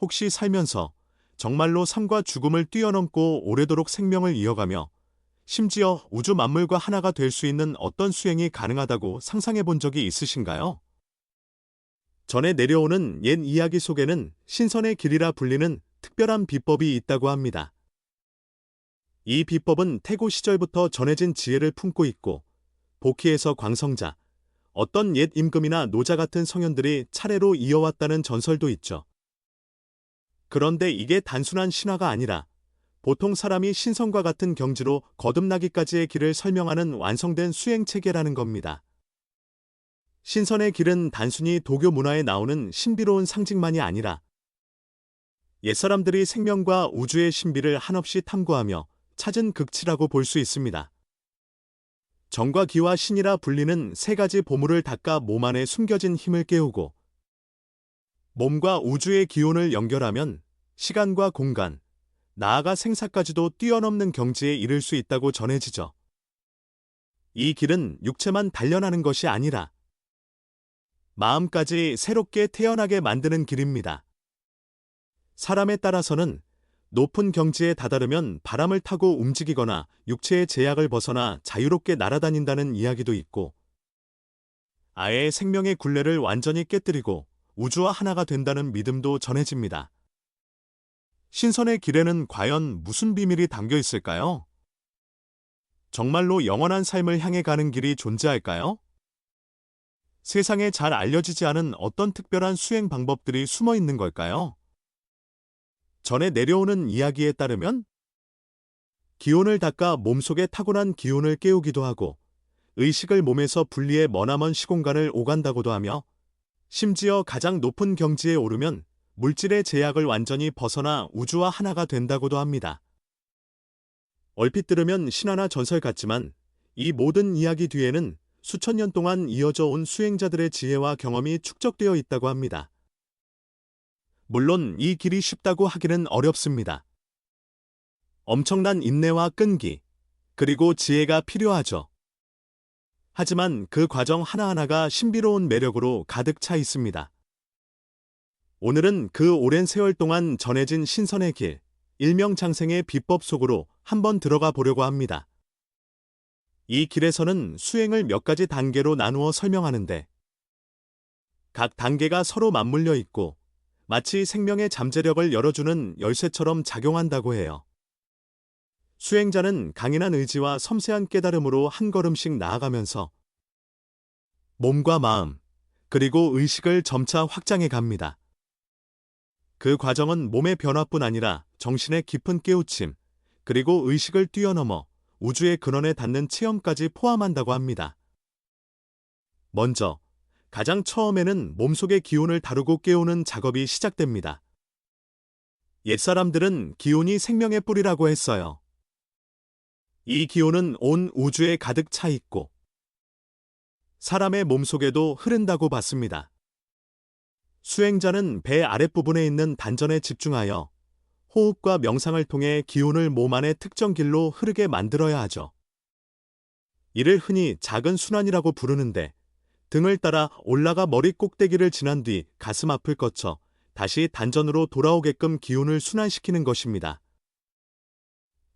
혹시 살면서 정말로 삶과 죽음을 뛰어넘고 오래도록 생명을 이어가며 심지어 우주 만물과 하나가 될 수 있는 어떤 수행이 가능하다고 상상해 본 적이 있으신가요? 전에 내려오는 옛 이야기 속에는 신선의 길이라 불리는 특별한 비법이 있다고 합니다. 이 비법은 태고 시절부터 전해진 지혜를 품고 있고 복희에서 광성자, 어떤 옛 임금이나 노자 같은 성현들이 차례로 이어왔다는 전설도 있죠. 그런데 이게 단순한 신화가 아니라 보통 사람이 신성과 같은 경지로 거듭나기까지의 길을 설명하는 완성된 수행 체계라는 겁니다. 신선의 길은 단순히 도교 문화에 나오는 신비로운 상징만이 아니라 옛사람들이 생명과 우주의 신비를 한없이 탐구하며 찾은 극치라고 볼 수 있습니다. 정과 기와 신이라 불리는 세 가지 보물을 닦아 몸 안에 숨겨진 힘을 깨우고 몸과 우주의 기온을 연결하면 시간과 공간, 나아가 생사까지도 뛰어넘는 경지에 이를 수 있다고 전해지죠. 이 길은 육체만 단련하는 것이 아니라 마음까지 새롭게 태어나게 만드는 길입니다. 사람에 따라서는 높은 경지에 다다르면 바람을 타고 움직이거나 육체의 제약을 벗어나 자유롭게 날아다닌다는 이야기도 있고, 아예 생명의 굴레를 완전히 깨뜨리고 우주와 하나가 된다는 믿음도 전해집니다. 신선의 길에는 과연 무슨 비밀이 담겨 있을까요? 정말로 영원한 삶을 향해 가는 길이 존재할까요? 세상에 잘 알려지지 않은 어떤 특별한 수행 방법들이 숨어 있는 걸까요? 전에 내려오는 이야기에 따르면 기온을 닦아 몸속에 타고난 기온을 깨우기도 하고 의식을 몸에서 분리해 머나먼 시공간을 오간다고도 하며 심지어 가장 높은 경지에 오르면 물질의 제약을 완전히 벗어나 우주와 하나가 된다고도 합니다. 얼핏 들으면 신화나 전설 같지만 이 모든 이야기 뒤에는 수천 년 동안 이어져 온 수행자들의 지혜와 경험이 축적되어 있다고 합니다. 물론 이 길이 쉽다고 하기는 어렵습니다. 엄청난 인내와 끈기, 그리고 지혜가 필요하죠. 하지만 그 과정 하나하나가 신비로운 매력으로 가득 차 있습니다. 오늘은 그 오랜 세월 동안 전해진 신선의 길, 일명장생의 비법 속으로 한번 들어가 보려고 합니다. 이 길에서는 수행을 몇 가지 단계로 나누어 설명하는데 각 단계가 서로 맞물려 있고 마치 생명의 잠재력을 열어주는 열쇠처럼 작용한다고 해요. 수행자는 강인한 의지와 섬세한 깨달음으로 한 걸음씩 나아가면서 몸과 마음, 그리고 의식을 점차 확장해 갑니다. 그 과정은 몸의 변화뿐 아니라 정신의 깊은 깨우침, 그리고 의식을 뛰어넘어 우주의 근원에 닿는 체험까지 포함한다고 합니다. 먼저, 가장 처음에는 몸속의 기운을 다루고 깨우는 작업이 시작됩니다. 옛사람들은 기운이 생명의 뿌리라고 했어요. 이 기운은 온 우주에 가득 차 있고 사람의 몸속에도 흐른다고 봤습니다. 수행자는 배 아랫부분에 있는 단전에 집중하여 호흡과 명상을 통해 기운을 몸 안의 특정 길로 흐르게 만들어야 하죠. 이를 흔히 작은 순환이라고 부르는데 등을 따라 올라가 머리 꼭대기를 지난 뒤 가슴 앞을 거쳐 다시 단전으로 돌아오게끔 기운을 순환시키는 것입니다.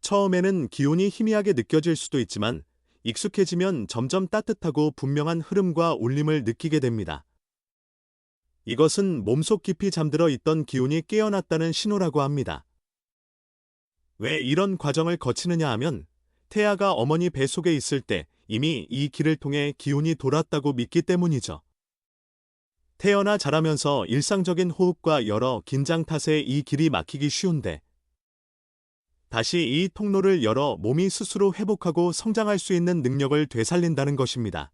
처음에는 기운이 희미하게 느껴질 수도 있지만 익숙해지면 점점 따뜻하고 분명한 흐름과 울림을 느끼게 됩니다. 이것은 몸속 깊이 잠들어 있던 기운이 깨어났다는 신호라고 합니다. 왜 이런 과정을 거치느냐 하면 태아가 어머니 뱃속에 있을 때 이미 이 길을 통해 기운이 돌았다고 믿기 때문이죠. 태어나 자라면서 일상적인 호흡과 여러 긴장 탓에 이 길이 막히기 쉬운데 다시 이 통로를 열어 몸이 스스로 회복하고 성장할 수 있는 능력을 되살린다는 것입니다.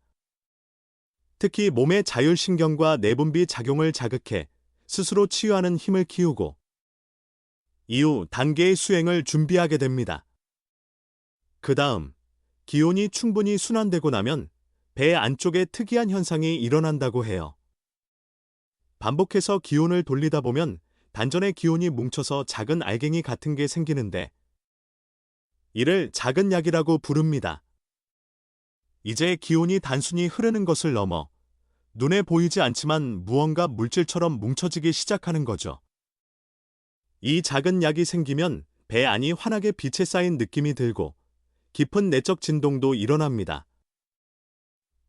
특히 몸의 자율신경과 내분비 작용을 자극해 스스로 치유하는 힘을 키우고 이후 단계의 수행을 준비하게 됩니다. 그 다음 기온이 충분히 순환되고 나면 배 안쪽에 특이한 현상이 일어난다고 해요. 반복해서 기온을 돌리다 보면 단전의 기온이 뭉쳐서 작은 알갱이 같은 게 생기는데 이를 작은 약이라고 부릅니다. 이제 기온이 단순히 흐르는 것을 넘어 눈에 보이지 않지만 무언가 물질처럼 뭉쳐지기 시작하는 거죠. 이 작은 약이 생기면 배 안이 환하게 빛에 쌓인 느낌이 들고 깊은 내적 진동도 일어납니다.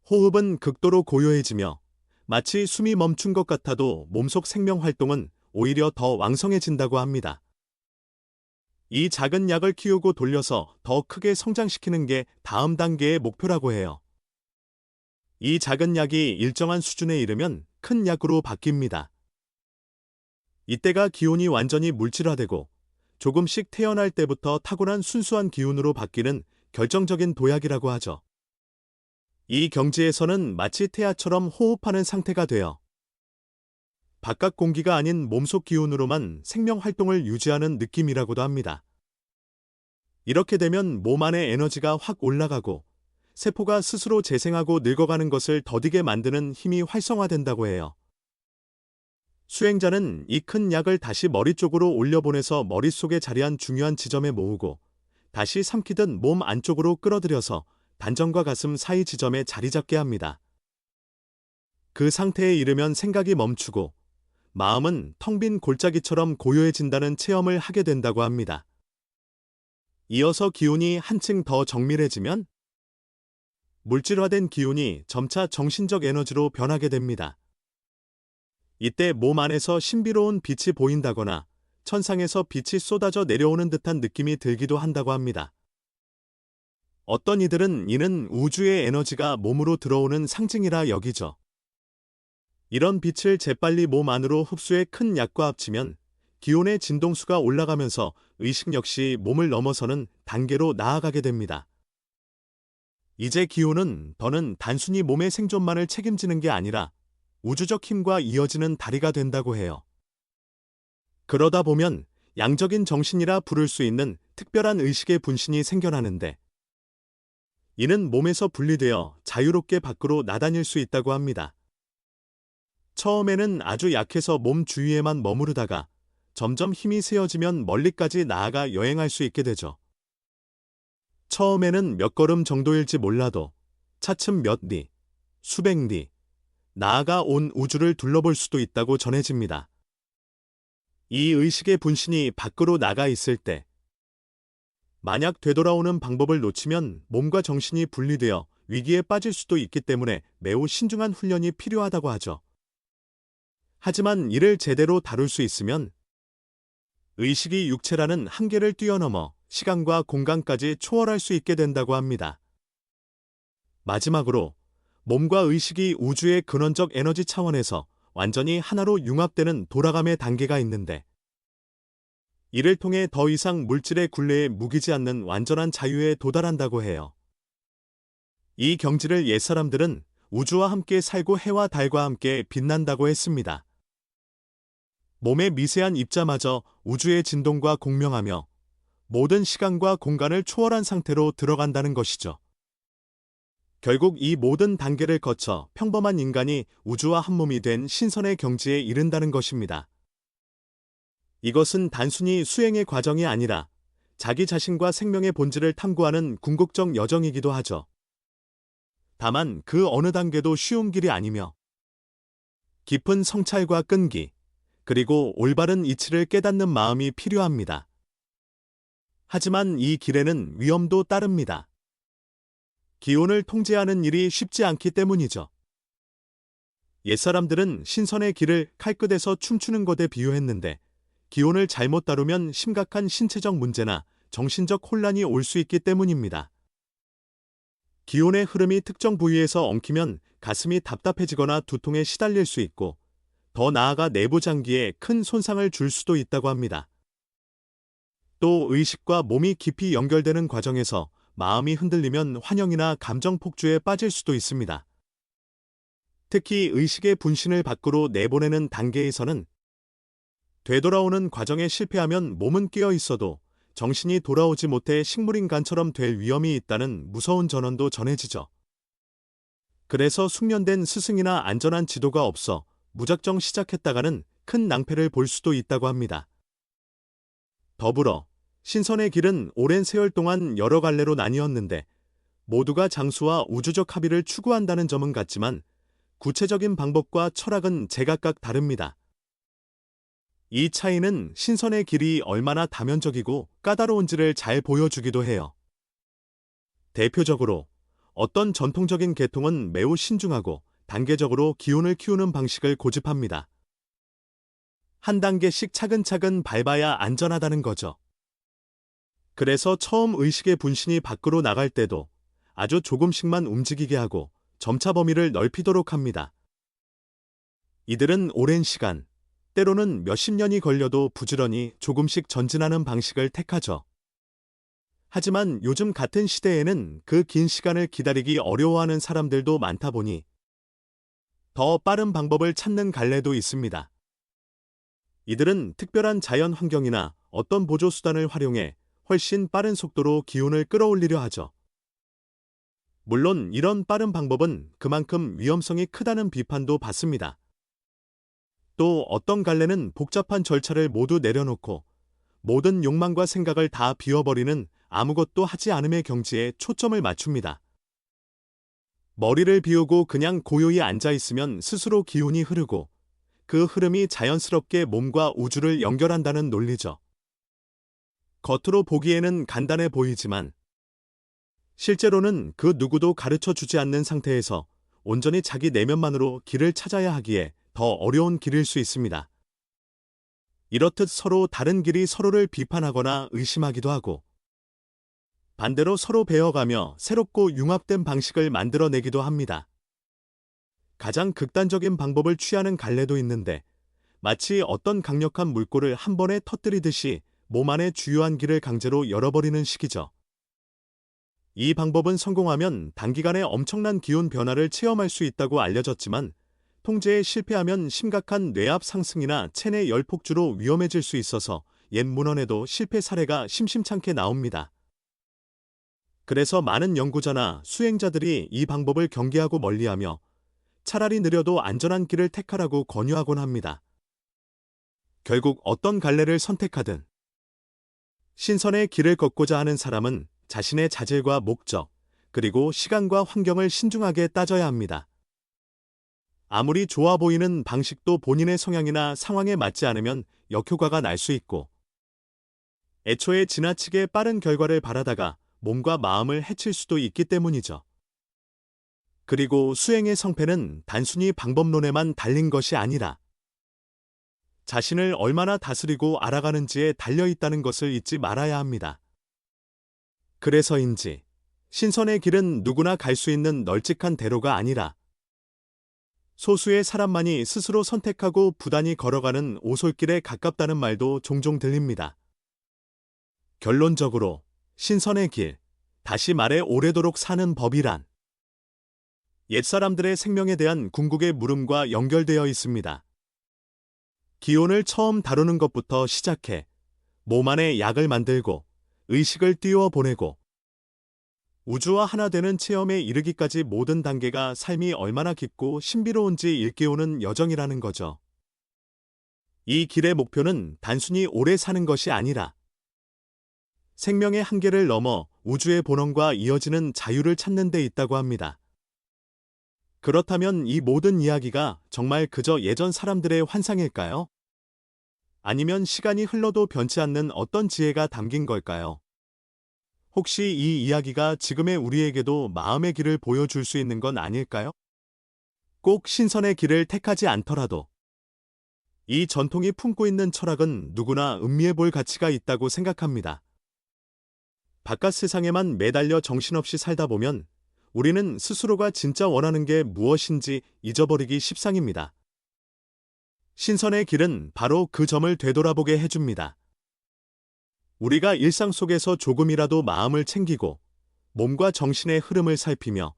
호흡은 극도로 고요해지며 마치 숨이 멈춘 것 같아도 몸속 생명 활동은 오히려 더 왕성해진다고 합니다. 이 작은 약을 키우고 돌려서 더 크게 성장시키는 게 다음 단계의 목표라고 해요. 이 작은 약이 일정한 수준에 이르면 큰 약으로 바뀝니다. 이때가 기온이 완전히 물질화되고 조금씩 태어날 때부터 타고난 순수한 기운으로 바뀌는 결정적인 도약이라고 하죠. 이 경지에서는 마치 태아처럼 호흡하는 상태가 되어 바깥 공기가 아닌 몸속 기운으로만 생명 활동을 유지하는 느낌이라고도 합니다. 이렇게 되면 몸 안의 에너지가 확 올라가고 세포가 스스로 재생하고 늙어가는 것을 더디게 만드는 힘이 활성화된다고 해요. 수행자는 이 큰 약을 다시 머리 쪽으로 올려보내서 머릿속에 자리한 중요한 지점에 모으고 다시 삼키듯 몸 안쪽으로 끌어들여서 단전과 가슴 사이 지점에 자리 잡게 합니다. 그 상태에 이르면 생각이 멈추고 마음은 텅 빈 골짜기처럼 고요해진다는 체험을 하게 된다고 합니다. 이어서 기운이 한층 더 정밀해지면 물질화된 기운이 점차 정신적 에너지로 변하게 됩니다. 이때 몸 안에서 신비로운 빛이 보인다거나 천상에서 빛이 쏟아져 내려오는 듯한 느낌이 들기도 한다고 합니다. 어떤 이들은 이는 우주의 에너지가 몸으로 들어오는 상징이라 여기죠. 이런 빛을 재빨리 몸 안으로 흡수해 큰 약과 합치면 기온의 진동수가 올라가면서 의식 역시 몸을 넘어서는 단계로 나아가게 됩니다. 이제 기온은 더는 단순히 몸의 생존만을 책임지는 게 아니라 우주적 힘과 이어지는 다리가 된다고 해요. 그러다 보면 양적인 정신이라 부를 수 있는 특별한 의식의 분신이 생겨나는데 이는 몸에서 분리되어 자유롭게 밖으로 나다닐 수 있다고 합니다. 처음에는 아주 약해서 몸 주위에만 머무르다가 점점 힘이 세어지면 멀리까지 나아가 여행할 수 있게 되죠. 처음에는 몇 걸음 정도일지 몰라도 차츰 몇 리, 수백 리, 나아가 온 우주를 둘러볼 수도 있다고 전해집니다. 이 의식의 분신이 밖으로 나가 있을 때, 만약 되돌아오는 방법을 놓치면 몸과 정신이 분리되어 위기에 빠질 수도 있기 때문에 매우 신중한 훈련이 필요하다고 하죠. 하지만 이를 제대로 다룰 수 있으면 의식이 육체라는 한계를 뛰어넘어 시간과 공간까지 초월할 수 있게 된다고 합니다. 마지막으로 몸과 의식이 우주의 근원적 에너지 차원에서 완전히 하나로 융합되는 돌아감의 단계가 있는데 이를 통해 더 이상 물질의 굴레에 무기지 않는 완전한 자유에 도달한다고 해요. 이 경지를 옛사람들은 우주와 함께 살고 해와 달과 함께 빛난다고 했습니다. 몸의 미세한 입자마저 우주의 진동과 공명하며 모든 시간과 공간을 초월한 상태로 들어간다는 것이죠. 결국 이 모든 단계를 거쳐 평범한 인간이 우주와 한 몸이 된 신선의 경지에 이른다는 것입니다. 이것은 단순히 수행의 과정이 아니라 자기 자신과 생명의 본질을 탐구하는 궁극적 여정이기도 하죠. 다만 그 어느 단계도 쉬운 길이 아니며 깊은 성찰과 끈기, 그리고 올바른 이치를 깨닫는 마음이 필요합니다. 하지만 이 길에는 위험도 따릅니다. 기온을 통제하는 일이 쉽지 않기 때문이죠. 옛사람들은 신선의 길을 칼끝에서 춤추는 것에 비유했는데 기온을 잘못 다루면 심각한 신체적 문제나 정신적 혼란이 올 수 있기 때문입니다. 기온의 흐름이 특정 부위에서 엉키면 가슴이 답답해지거나 두통에 시달릴 수 있고 더 나아가 내부 장기에 큰 손상을 줄 수도 있다고 합니다. 또 의식과 몸이 깊이 연결되는 과정에서 마음이 흔들리면 환영이나 감정 폭주에 빠질 수도 있습니다. 특히 의식의 분신을 밖으로 내보내는 단계에서는 되돌아오는 과정에 실패하면 몸은 깨어 있어도 정신이 돌아오지 못해 식물인간처럼 될 위험이 있다는 무서운 전언도 전해지죠. 그래서 숙련된 스승이나 안전한 지도가 없어 무작정 시작했다가는 큰 낭패를 볼 수도 있다고 합니다. 더불어 신선의 길은 오랜 세월 동안 여러 갈래로 나뉘었는데 모두가 장수와 우주적 합의를 추구한다는 점은 같지만 구체적인 방법과 철학은 제각각 다릅니다. 이 차이는 신선의 길이 얼마나 다면적이고 까다로운지를 잘 보여주기도 해요. 대표적으로 어떤 전통적인 계통은 매우 신중하고 단계적으로 기온을 키우는 방식을 고집합니다. 한 단계씩 차근차근 밟아야 안전하다는 거죠. 그래서 처음 의식의 분신이 밖으로 나갈 때도 아주 조금씩만 움직이게 하고 점차 범위를 넓히도록 합니다. 이들은 오랜 시간, 때로는 몇십 년이 걸려도 부지런히 조금씩 전진하는 방식을 택하죠. 하지만 요즘 같은 시대에는 그 긴 시간을 기다리기 어려워하는 사람들도 많다 보니 더 빠른 방법을 찾는 갈래도 있습니다. 이들은 특별한 자연 환경이나 어떤 보조 수단을 활용해 훨씬 빠른 속도로 기온을 끌어올리려 하죠. 물론 이런 빠른 방법은 그만큼 위험성이 크다는 비판도 받습니다. 또 어떤 갈래는 복잡한 절차를 모두 내려놓고 모든 욕망과 생각을 다 비워버리는 아무것도 하지 않음의 경지에 초점을 맞춥니다. 머리를 비우고 그냥 고요히 앉아 있으면 스스로 기운이 흐르고 그 흐름이 자연스럽게 몸과 우주를 연결한다는 논리죠. 겉으로 보기에는 간단해 보이지만 실제로는 그 누구도 가르쳐 주지 않는 상태에서 온전히 자기 내면만으로 길을 찾아야 하기에 더 어려운 길일 수 있습니다. 이렇듯 서로 다른 길이 서로를 비판하거나 의심하기도 하고 반대로 서로 배워가며 새롭고 융합된 방식을 만들어내기도 합니다. 가장 극단적인 방법을 취하는 갈래도 있는데 마치 어떤 강력한 물꼬를 한 번에 터뜨리듯이 몸 안의 주요한 길을 강제로 열어버리는 식이죠. 이 방법은 성공하면 단기간에 엄청난 기온 변화를 체험할 수 있다고 알려졌지만 통제에 실패하면 심각한 뇌압 상승이나 체내 열폭주로 위험해질 수 있어서 옛 문헌에도 실패 사례가 심심찮게 나옵니다. 그래서 많은 연구자나 수행자들이 이 방법을 경계하고 멀리하며 차라리 느려도 안전한 길을 택하라고 권유하곤 합니다. 결국 어떤 갈래를 선택하든 신선의 길을 걷고자 하는 사람은 자신의 자질과 목적, 그리고 시간과 환경을 신중하게 따져야 합니다. 아무리 좋아 보이는 방식도 본인의 성향이나 상황에 맞지 않으면 역효과가 날 수 있고, 애초에 지나치게 빠른 결과를 바라다가 몸과 마음을 해칠 수도 있기 때문이죠. 그리고 수행의 성패는 단순히 방법론에만 달린 것이 아니라 자신을 얼마나 다스리고 알아가는지에 달려 있다는 것을 잊지 말아야 합니다. 그래서인지 신선의 길은 누구나 갈 수 있는 널찍한 대로가 아니라 소수의 사람만이 스스로 선택하고 부단히 걸어가는 오솔길에 가깝다는 말도 종종 들립니다. 결론적으로 신선의 길, 다시 말해 오래도록 사는 법이란 옛사람들의 생명에 대한 궁극의 물음과 연결되어 있습니다. 기온을 처음 다루는 것부터 시작해 몸 안에 약을 만들고 의식을 띄워 보내고 우주와 하나 되는 체험에 이르기까지 모든 단계가 삶이 얼마나 깊고 신비로운지 일깨우는 여정이라는 거죠. 이 길의 목표는 단순히 오래 사는 것이 아니라 생명의 한계를 넘어 우주의 본원과 이어지는 자유를 찾는 데 있다고 합니다. 그렇다면 이 모든 이야기가 정말 그저 예전 사람들의 환상일까요? 아니면 시간이 흘러도 변치 않는 어떤 지혜가 담긴 걸까요? 혹시 이 이야기가 지금의 우리에게도 마음의 길을 보여줄 수 있는 건 아닐까요? 꼭 신선의 길을 택하지 않더라도 이 전통이 품고 있는 철학은 누구나 음미해 볼 가치가 있다고 생각합니다. 바깥 세상에만 매달려 정신없이 살다 보면 우리는 스스로가 진짜 원하는 게 무엇인지 잊어버리기 십상입니다. 신선의 길은 바로 그 점을 되돌아보게 해줍니다. 우리가 일상 속에서 조금이라도 마음을 챙기고 몸과 정신의 흐름을 살피며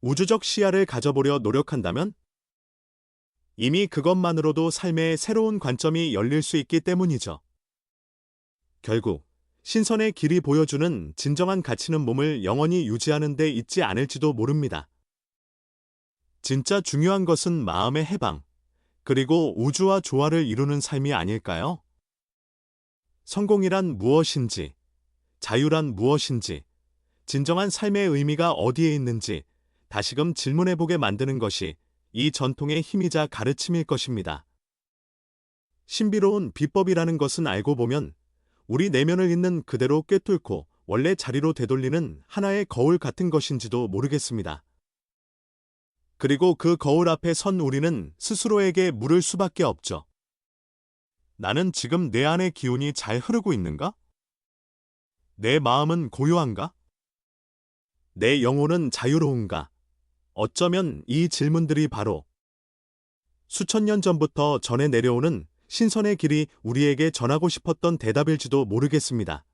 우주적 시야를 가져보려 노력한다면 이미 그것만으로도 삶의 새로운 관점이 열릴 수 있기 때문이죠. 결국 신선의 길이 보여주는 진정한 가치는 몸을 영원히 유지하는 데 있지 않을지도 모릅니다. 진짜 중요한 것은 마음의 해방, 그리고 우주와 조화를 이루는 삶이 아닐까요? 성공이란 무엇인지, 자유란 무엇인지, 진정한 삶의 의미가 어디에 있는지 다시금 질문해보게 만드는 것이 이 전통의 힘이자 가르침일 것입니다. 신비로운 비법이라는 것은 알고 보면 우리 내면을 있는 그대로 꿰뚫고 원래 자리로 되돌리는 하나의 거울 같은 것인지도 모르겠습니다. 그리고 그 거울 앞에 선 우리는 스스로에게 물을 수밖에 없죠. 나는 지금 내 안의 기운이 잘 흐르고 있는가? 내 마음은 고요한가? 내 영혼은 자유로운가? 어쩌면 이 질문들이 바로 수천 년 전부터 전해 내려오는 신선의 길이 우리에게 전하고 싶었던 대답일지도 모르겠습니다.